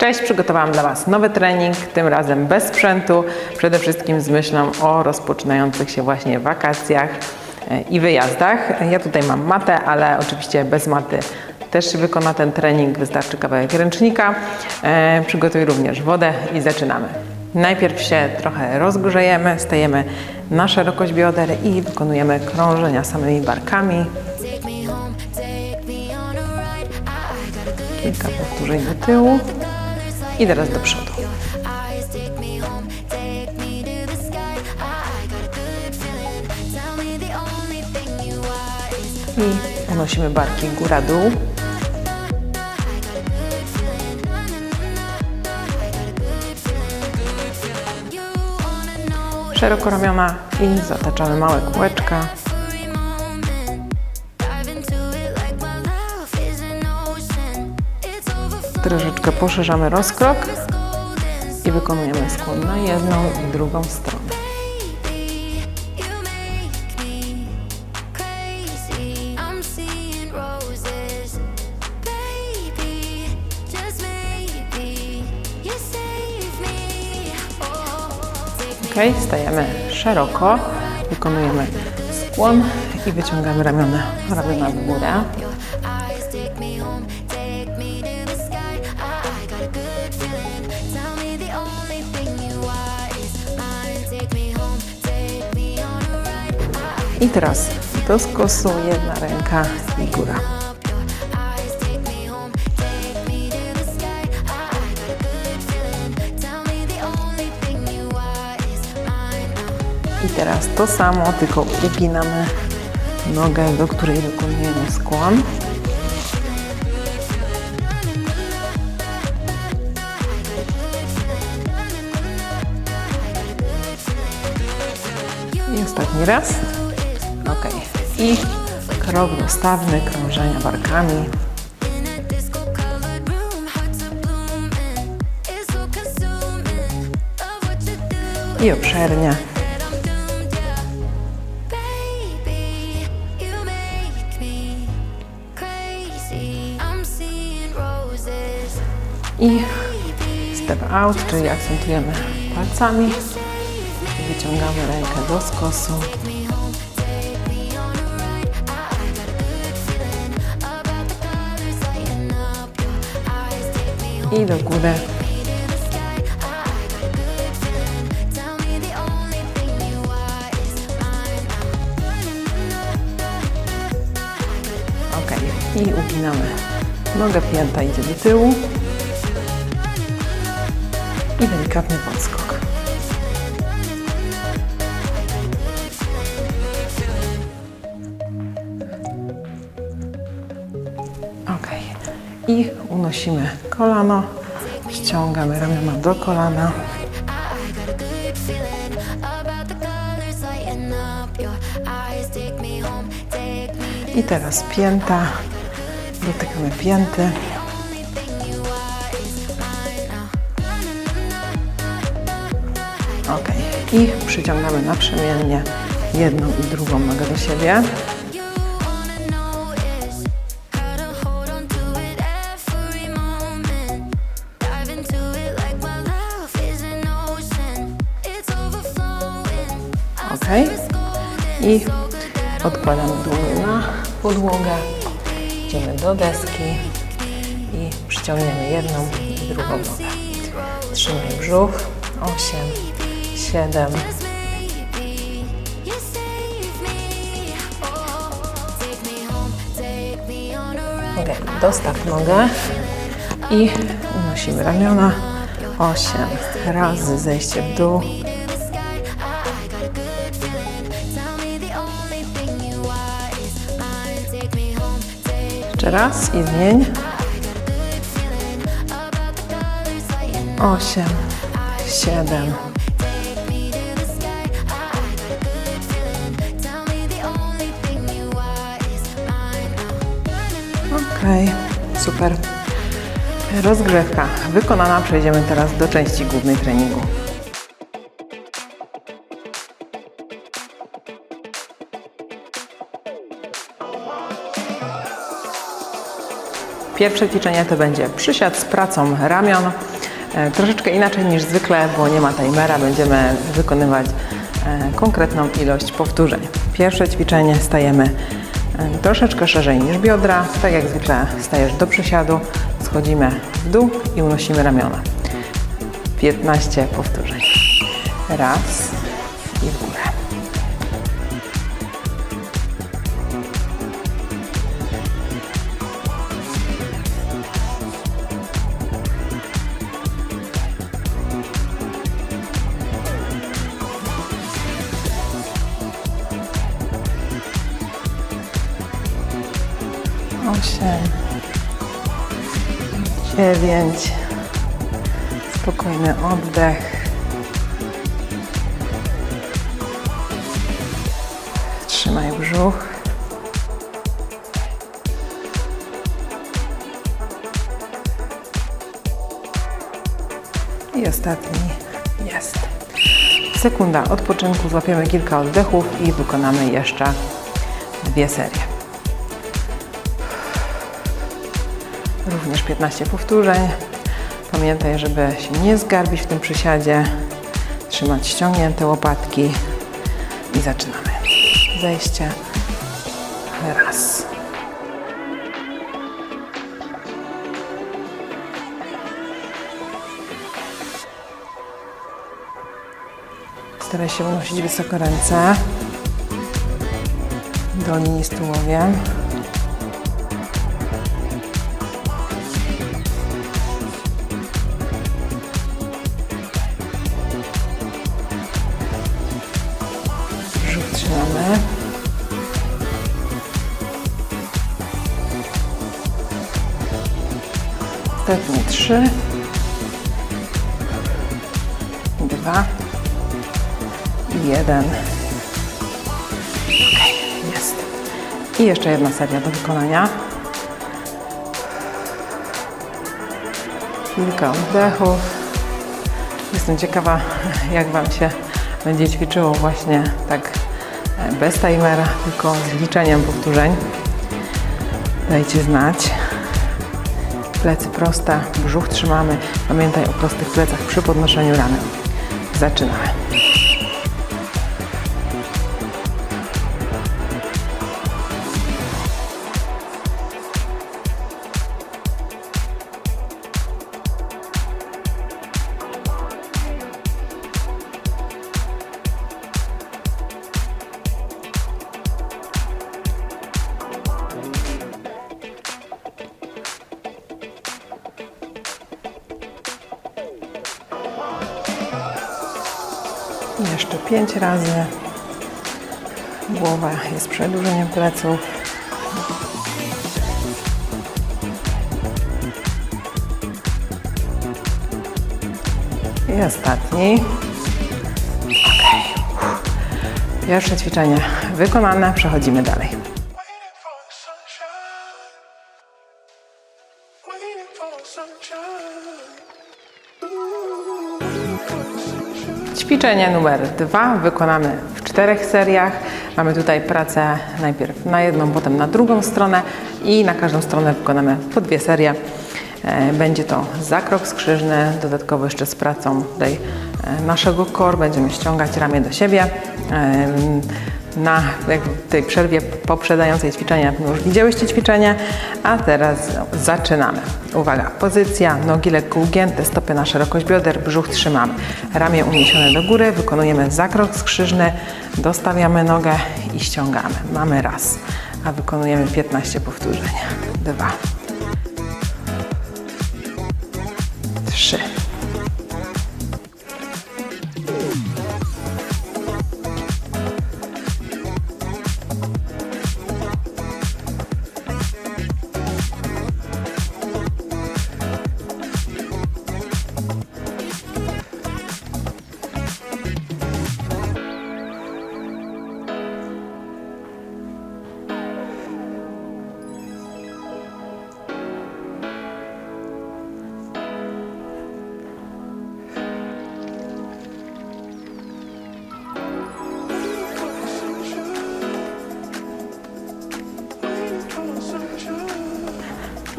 Cześć, przygotowałam dla Was nowy trening, tym razem bez sprzętu, przede wszystkim z myślą o rozpoczynających się właśnie wakacjach e, i wyjazdach. Ja tutaj mam matę, ale oczywiście bez maty też się wykona ten trening, wystarczy kawałek ręcznika. E, Przygotuj również wodę i zaczynamy. Najpierw się trochę rozgrzejemy, stajemy na szerokość bioder i wykonujemy krążenia samymi barkami. Kilka powtórzeń do tyłu i teraz do przodu. I unosimy barki góra-dół. Szeroko ramiona i zataczamy małe kółeczka. Troszeczkę poszerzamy rozkrok i wykonujemy skłon na jedną i drugą stronę. Ok, stajemy szeroko, wykonujemy skłon i wyciągamy ramiona, ramiona w górę. I teraz do skosu jedna ręka i góra. I teraz to samo, tylko uginamy nogę, do której wykonujemy skłon. I ostatni raz. I krok dostawny, krążenia barkami. I obszernie. I step out, czyli akcentujemy palcami. Wyciągamy rękę do skosu. Are is mine. Ok. I uginamy nogę, pięta idzie do tyłu. I delikatny podskok. I unosimy kolano. Ściągamy ramiona do kolana. I teraz pięta. Dotykamy pięty. Ok. I przyciągamy naprzemiennie jedną i drugą nogę do siebie. I odkładamy dłonie na podłogę. Idziemy do deski i przyciągniemy jedną i drugą nogę. Trzymaj brzuch. 8, 7, Just maybe you save me. Oh, take me home, take me on a ride. Ok, dostaw nogę i unosimy ramiona. 8 razy zejście w dół. You are is mine now. Okej, super. Rozgrzewka wykonana. Przejdziemy teraz do części głównej treningu. Pierwsze ćwiczenie to będzie przysiad z pracą ramion. E, Troszeczkę inaczej niż zwykle, bo nie ma timera, będziemy wykonywać e, konkretną ilość powtórzeń. Pierwsze ćwiczenie stajemy e, troszeczkę szerzej niż biodra, tak jak zwykle stajesz do przysiadu, schodzimy w dół i unosimy ramiona. 15 powtórzeń. Raz dziewięć, spokojny oddech. Trzymaj brzuch. I ostatni jest. Sekunda odpoczynku, złapiemy kilka oddechów i wykonamy jeszcze dwie serie. Również 15 powtórzeń. Pamiętaj, żeby się nie zgarbić w tym przysiadzie, trzymać ściągnięte łopatki i zaczynamy. Zejście. Raz. Staraj się unosić wysoko ręce do linii z tułowiem. Jeszcze jedna seria do wykonania. Kilka oddechów. Jestem ciekawa, jak Wam się będzie ćwiczyło właśnie tak e, bez timera, tylko z liczeniem powtórzeń. Dajcie znać. Plecy proste, brzuch trzymamy. Pamiętaj o prostych plecach przy podnoszeniu ramion. Zaczynamy. Jeszcze pięć razy. Głowa jest przedłużeniem pleców. I ostatni. Ok. Pierwsze ćwiczenie wykonane. Przechodzimy dalej. Ćwiczenie numer dwa wykonamy w czterech seriach. Mamy tutaj pracę najpierw na jedną, potem na drugą stronę i na każdą stronę wykonamy po dwie serie. E, Będzie to zakrok skrzyżny, dodatkowo jeszcze z pracą tutaj e, naszego core. Będziemy ściągać ramię do siebie. Na tej przerwie poprzedzającej ćwiczenia już widziałyście ćwiczenie, a teraz zaczynamy. Uwaga, pozycja, nogi lekko ugięte, stopy na szerokość bioder, brzuch trzymamy. Ramię uniesione do góry, wykonujemy zakrok skrzyżny, dostawiamy nogę i ściągamy. Mamy raz, a wykonujemy 15 powtórzeń. Dwa.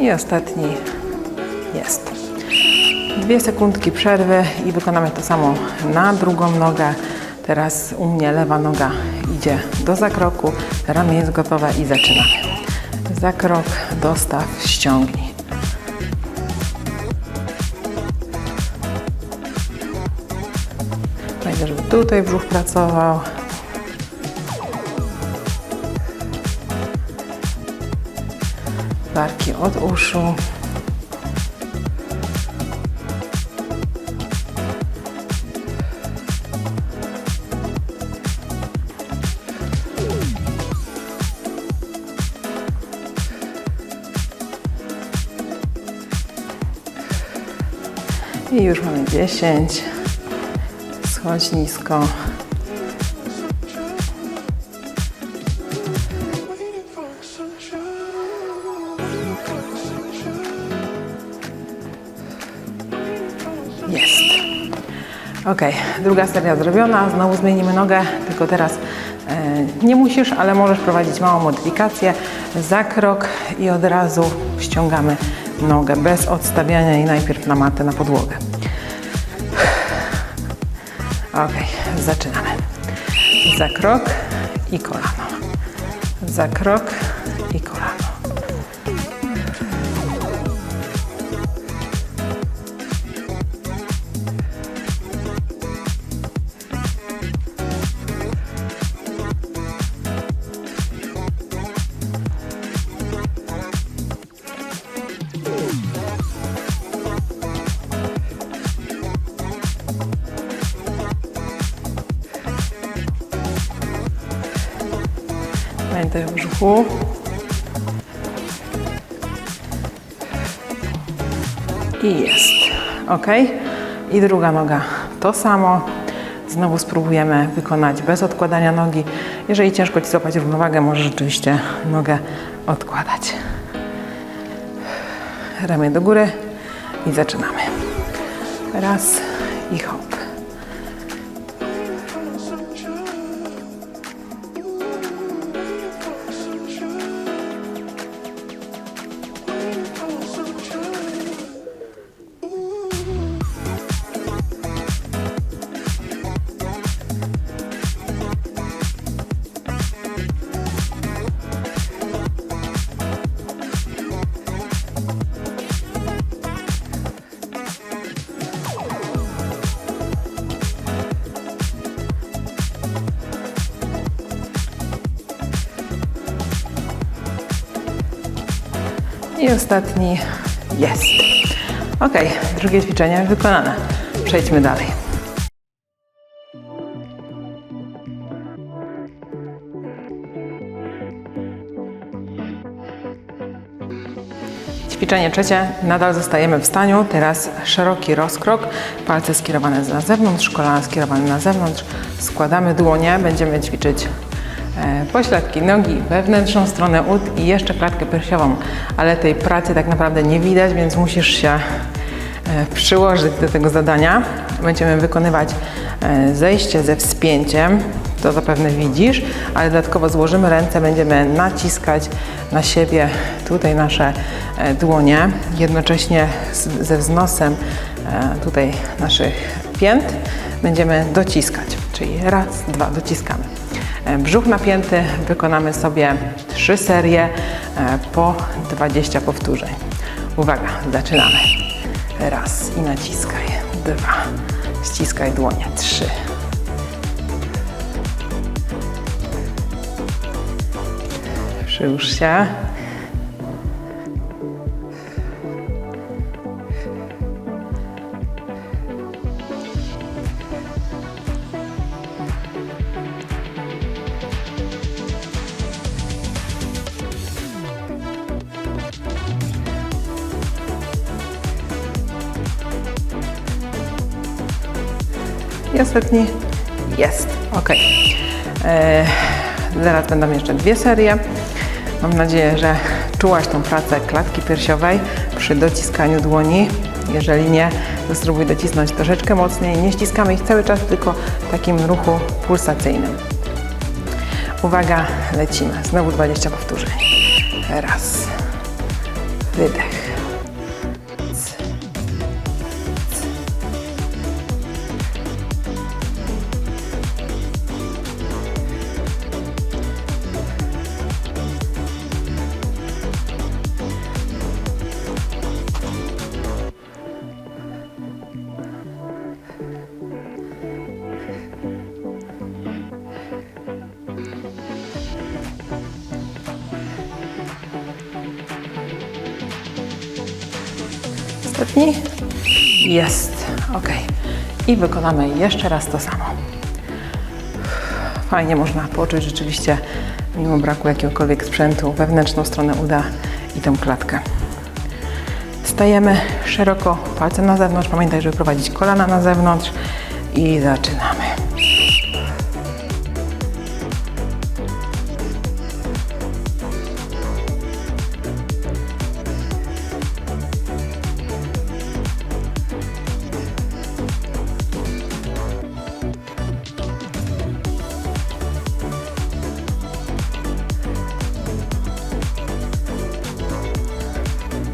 I ostatni jest. Dwie sekundki przerwy i wykonamy to samo na drugą nogę. Teraz u mnie lewa noga idzie do zakroku, ramię jest gotowe i zaczynamy. Zakrok, dostaw, ściągnij. Pamiętaj, żeby tutaj brzuch pracował. Od uszu. I już mamy 10. Schodź nisko. Ok, druga seria zrobiona. Znowu zmienimy nogę, tylko teraz e, nie musisz, ale możesz prowadzić małą modyfikację. Zakrok i od razu ściągamy nogę bez odstawiania jej najpierw na matę, na podłogę. Ok, zaczynamy. Zakrok i kolano. Zakrok Pamiętaj o brzuchu. I jest. Ok. I druga noga to samo. Znowu spróbujemy wykonać bez odkładania nogi. Jeżeli ciężko Ci złapać równowagę, możesz rzeczywiście nogę odkładać. Ramię do góry i zaczynamy. Raz i hop. Ostatni jest. Ok, drugie ćwiczenie wykonane. Przejdźmy dalej. Ćwiczenie trzecie. Nadal zostajemy w staniu. Teraz szeroki rozkrok. Palce skierowane na zewnątrz, kolana skierowane na zewnątrz. Składamy dłonie. Będziemy ćwiczyć pośladki nogi, wewnętrzną stronę ud i jeszcze klatkę piersiową. Ale tej pracy tak naprawdę nie widać, więc musisz się e, przyłożyć do tego zadania. Będziemy wykonywać e, zejście ze wspięciem, to zapewne widzisz, ale dodatkowo złożymy ręce, będziemy naciskać na siebie tutaj nasze e, dłonie, jednocześnie ze wznosem tutaj naszych pięt będziemy dociskać, czyli raz, dwa, dociskamy. E, Brzuch napięty, wykonamy sobie trzy serie e, po 20 powtórzeń. Uwaga, zaczynamy. Raz i naciskaj. Dwa. Ściskaj dłonie. Trzy. Przyłóż się. I jest. Ok. E, zaraz będą jeszcze dwie serie. Mam nadzieję, że czułaś tą pracę klatki piersiowej przy dociskaniu dłoni. Jeżeli nie, to spróbuj docisnąć troszeczkę mocniej. Nie ściskamy ich cały czas, tylko w takim ruchu pulsacyjnym. Uwaga, lecimy. Znowu 20 powtórzeń. Raz, wydech. Jest. Ok. I wykonamy jeszcze raz to samo. Fajnie można poczuć rzeczywiście, mimo braku jakiegokolwiek sprzętu, wewnętrzną stronę uda i tą klatkę. Stajemy szeroko, palce na zewnątrz. Pamiętaj, żeby prowadzić kolana na zewnątrz i zaczynamy.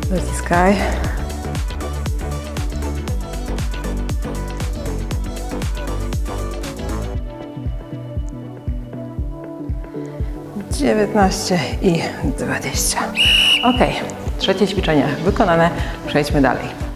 Dociskaj. Dziewiętnaście i dwadzieścia. Ok, trzecie ćwiczenie wykonane. Przejdźmy dalej.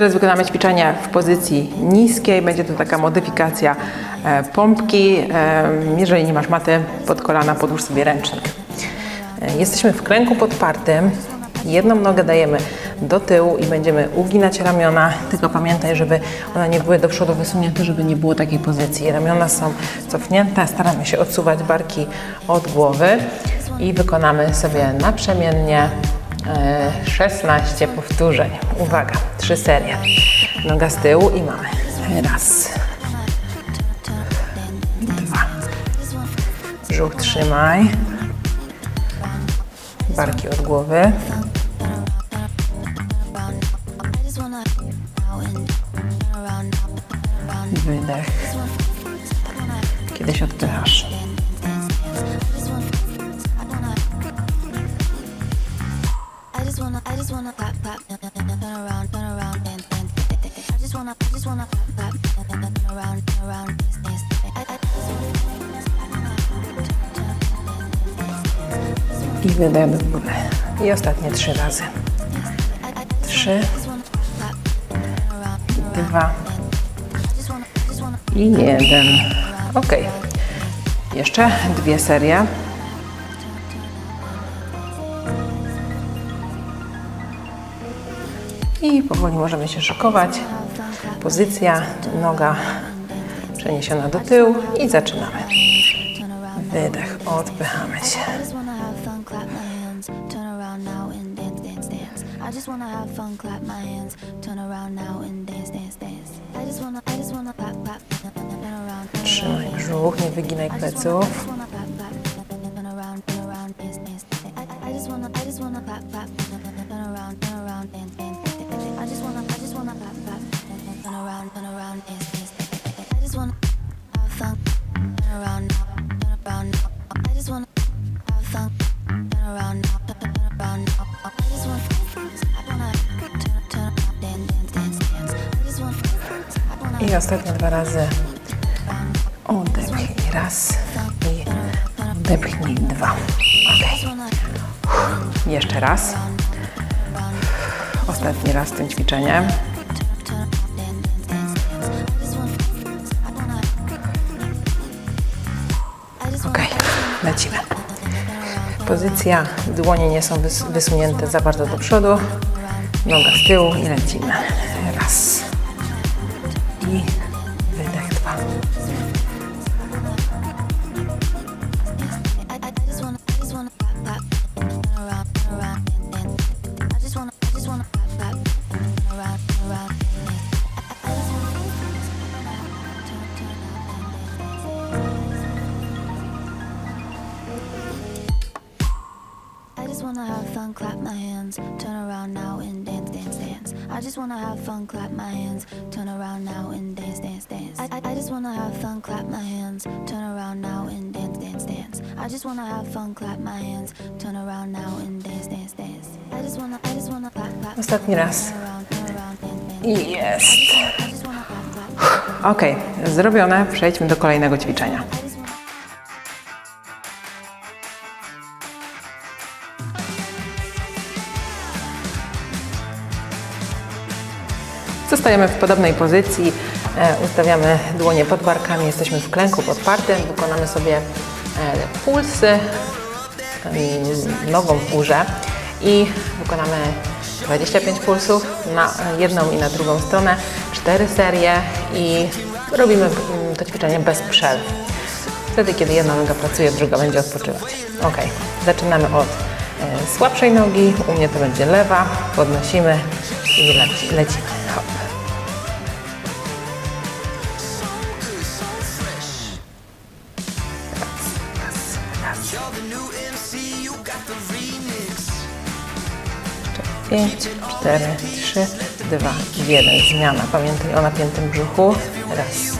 Teraz wykonamy ćwiczenie w pozycji niskiej. Będzie to taka modyfikacja e, pompki. E, jeżeli nie masz maty pod kolana, podłóż sobie ręcznik. E, jesteśmy w kręgu podpartym. Jedną nogę dajemy do tyłu i będziemy uginać ramiona. Tylko pamiętaj, żeby one nie były do przodu wysunięte, żeby nie było takiej pozycji. Ramiona są cofnięte. Staramy się odsuwać barki od głowy i wykonamy sobie naprzemiennie 16 powtórzeń. Uwaga, trzy serie. Noga z tyłu i mamy raz, dwa. Brzuch trzymaj. Barki od głowy. Wydech. Kiedyś odpychasz. Wydech do góry. I ostatnie trzy razy. Trzy, dwa i jeden. Ok. Jeszcze dwie serie. I powoli możemy się szykować. Pozycja, noga przeniesiona do tyłu i zaczynamy. Wydech, odpychamy się. I just wanna have fun, clap my hands, turn around now and dance, dance, dance. I just wanna, I just wanna clap, clap, turn around, pince, pants. I I just wanna I just wanna back flap and around turn Trzymaj brzuch, nie wyginaj pleców. wanna clap, clap, turn around, and around pince I just wanna song turn around, dance, dance. I, I, I just wanna, I ostatnie dwa razy. Odepchnij raz i odepchnij dwa. Ok. Jeszcze raz. Ostatni raz tym ćwiczeniem. Ok, lecimy. Pozycja, dłonie nie są wys- wysunięte za bardzo do przodu. Noga z tyłu i lecimy. Just wanna have fun, clap my hands, turn around now and dance, dance, dance. I just wanna have fun, clap my hands, turn around now and dance, dance, dance. I, I, I just wanna have fun, clap my hands, turn around now and dance, dance, dance. I just wanna have fun, clap my hands, turn around now and dance, dance, dance. I just wanna, I just wanna clap, clap. Ostatni raz. Jest. I just wanna clap, clap. Ok, zrobione. Przejdźmy do kolejnego ćwiczenia. Zostajemy w podobnej pozycji, e, ustawiamy dłonie pod barkami, jesteśmy w klęku podpartym, wykonamy sobie e, pulsy nogą w górze i wykonamy 25 pulsów na jedną i na drugą stronę, 4 serie i robimy mm, to ćwiczenie bez przerw. Wtedy, kiedy jedna noga pracuje, druga będzie odpoczywać. Ok, zaczynamy od e, słabszej nogi, u mnie to będzie lewa, podnosimy i leci, lecimy. 5, 4, 3, 2, 1. Zmiana. Pamiętaj o napiętym brzuchu. Raz.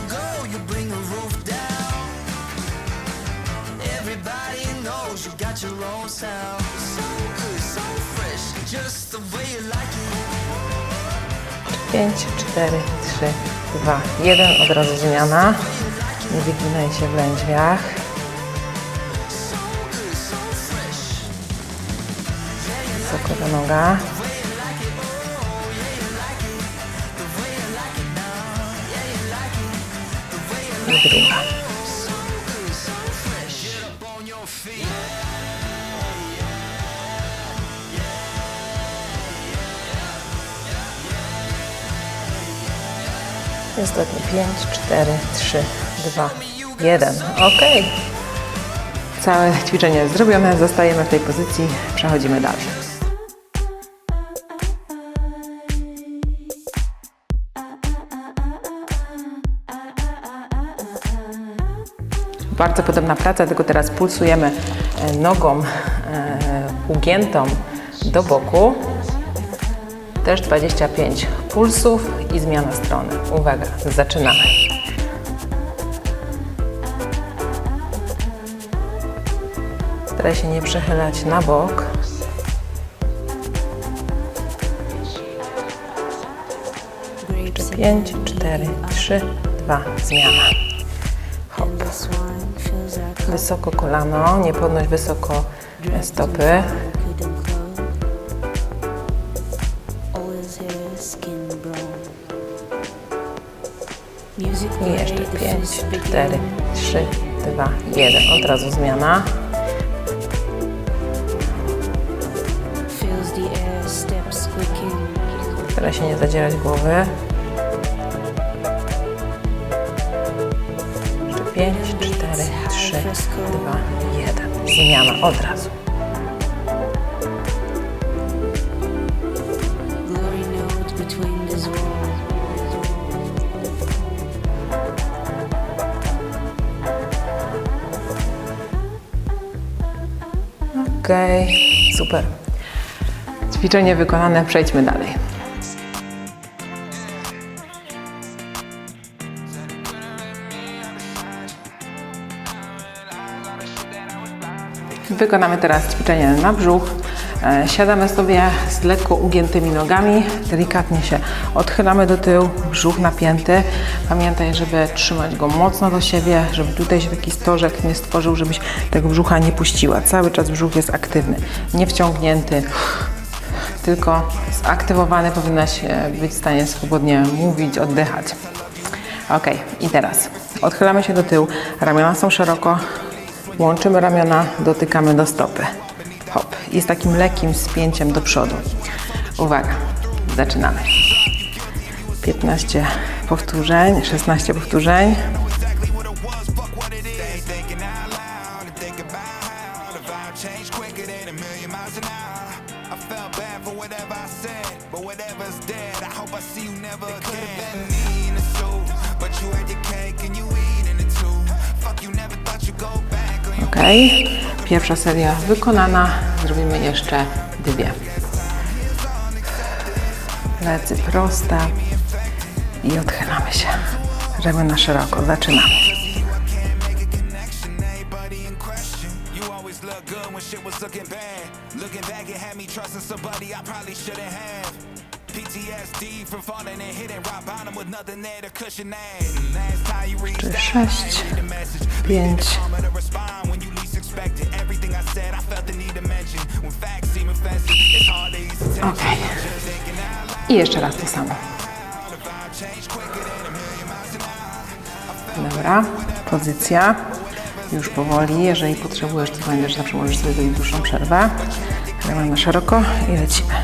Pięć, cztery, trzy, dwa, jeden. Od razu zmiana. Nie wyginaj się w lędźwiach. Sokowa noga. Druga. I Ostatnie 5, 4, 3, 2, 1. Ok. Całe ćwiczenie jest zrobione. Zostajemy w tej pozycji. Przechodzimy dalej. Bardzo podobna praca, tylko teraz pulsujemy e, nogą e, ugiętą do boku. Też 25 pulsów i zmiana strony. Uwaga, zaczynamy. Staraj się nie przechylać na bok. 5, 4, 3, 2, zmiana. Wysoko kolano, nie podnoś wysoko stopy. I jeszcze 5, 4, 3, 2, 1. Od razu zmiana. Staraj się nie zadzierać głowy. Jeszcze 5, 4, 3, 2, 1. Zmiana od razu. Okej, super. Ćwiczenie wykonane, przejdźmy dalej. Wykonamy teraz ćwiczenie na brzuch. E, Siadamy sobie z lekko ugiętymi nogami, delikatnie się odchylamy do tyłu, brzuch napięty. Pamiętaj, żeby trzymać go mocno do siebie, żeby tutaj się taki stożek nie stworzył, żebyś tego brzucha nie puściła. Cały czas brzuch jest aktywny, nie wciągnięty, tylko zaktywowany. Powinnaś e, być w stanie swobodnie mówić, oddychać. Ok, i teraz odchylamy się do tyłu, ramiona są szeroko, łączymy ramiona, dotykamy do stopy. Hop, z takim lekkim spięciem do przodu. Uwaga, zaczynamy. 15 powtórzeń, 16 powtórzeń. Pierwsza seria wykonana. zrobimy jeszcze dwie. Plecy proste i odchylamy się. Żeby na szeroko. Zaczynamy. I Sześć, pięć, Karma to respond when you least expect it. Everything I said, I felt the need to mention. When facts seem offensive, it's hard to ease attention. Okej. I jeszcze raz to samo. Dobra, pozycja. Już powoli, jeżeli potrzebujesz, to że zawsze możesz sobie zrobić dłuższą przerwę. Gramy na szeroko i lecimy.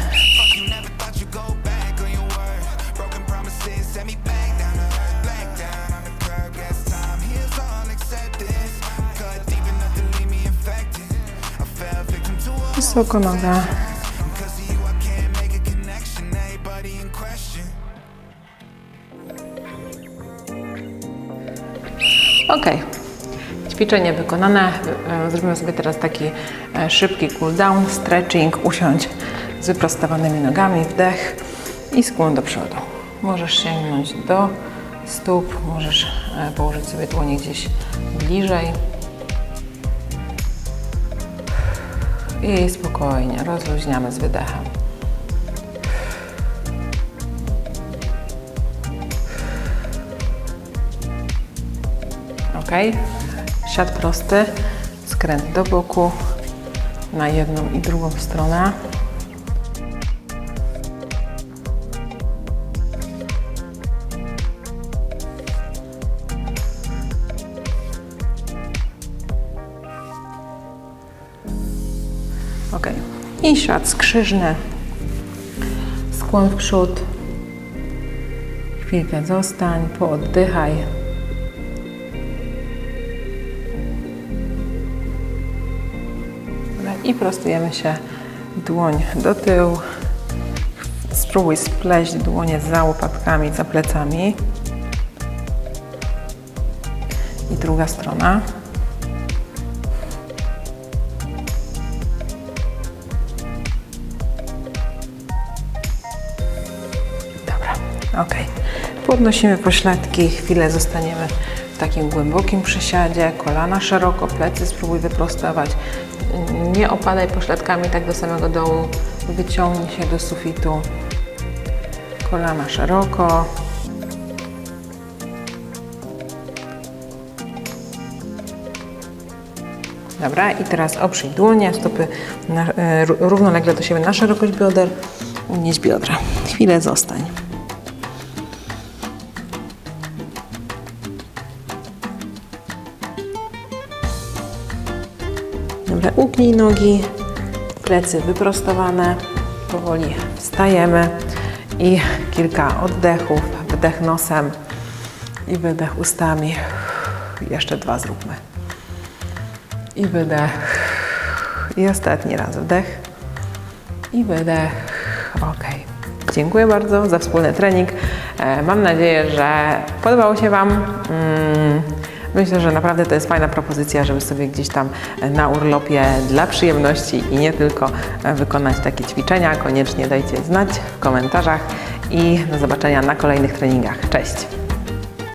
Wysoko noga. Ok. Ćwiczenie wykonane. E, Zrobimy sobie teraz taki e, szybki cool down, stretching, usiądź z wyprostowanymi nogami, wdech i skłon do przodu. Możesz sięgnąć do stóp, możesz e, położyć sobie dłonie gdzieś bliżej. I spokojnie rozluźniamy z wydechem. Ok. Siad prosty, skręt do boku na jedną i drugą stronę. I siad skrzyżny. Skłon w przód. Chwilkę zostań, pooddychaj. I prostujemy się dłoń do tyłu. Spróbuj spleść dłonie za łopatkami, za plecami. I druga strona. Podnosimy pośladki, chwilę zostaniemy w takim głębokim przysiadzie, kolana szeroko, plecy spróbuj wyprostować. Nie opadaj pośladkami tak do samego dołu, wyciągnij się do sufitu. Kolana szeroko. Dobra, i teraz oprzyj dłonie, stopy na, e, ró- równolegle do siebie na szerokość bioder, unieś biodra. Chwilę zostań. Dobra, ugnij nogi, plecy wyprostowane, powoli wstajemy i kilka oddechów, wdech nosem i wydech ustami. Jeszcze dwa zróbmy. I wydech. I ostatni raz wdech. I wydech. Ok. Dziękuję bardzo za wspólny trening. E, Mam nadzieję, że podobało się Wam. Mm, Myślę, że naprawdę to jest fajna propozycja, żeby sobie gdzieś tam e, na urlopie dla przyjemności i nie tylko e, wykonać takie ćwiczenia. Koniecznie dajcie znać w komentarzach i do zobaczenia na kolejnych treningach. Cześć!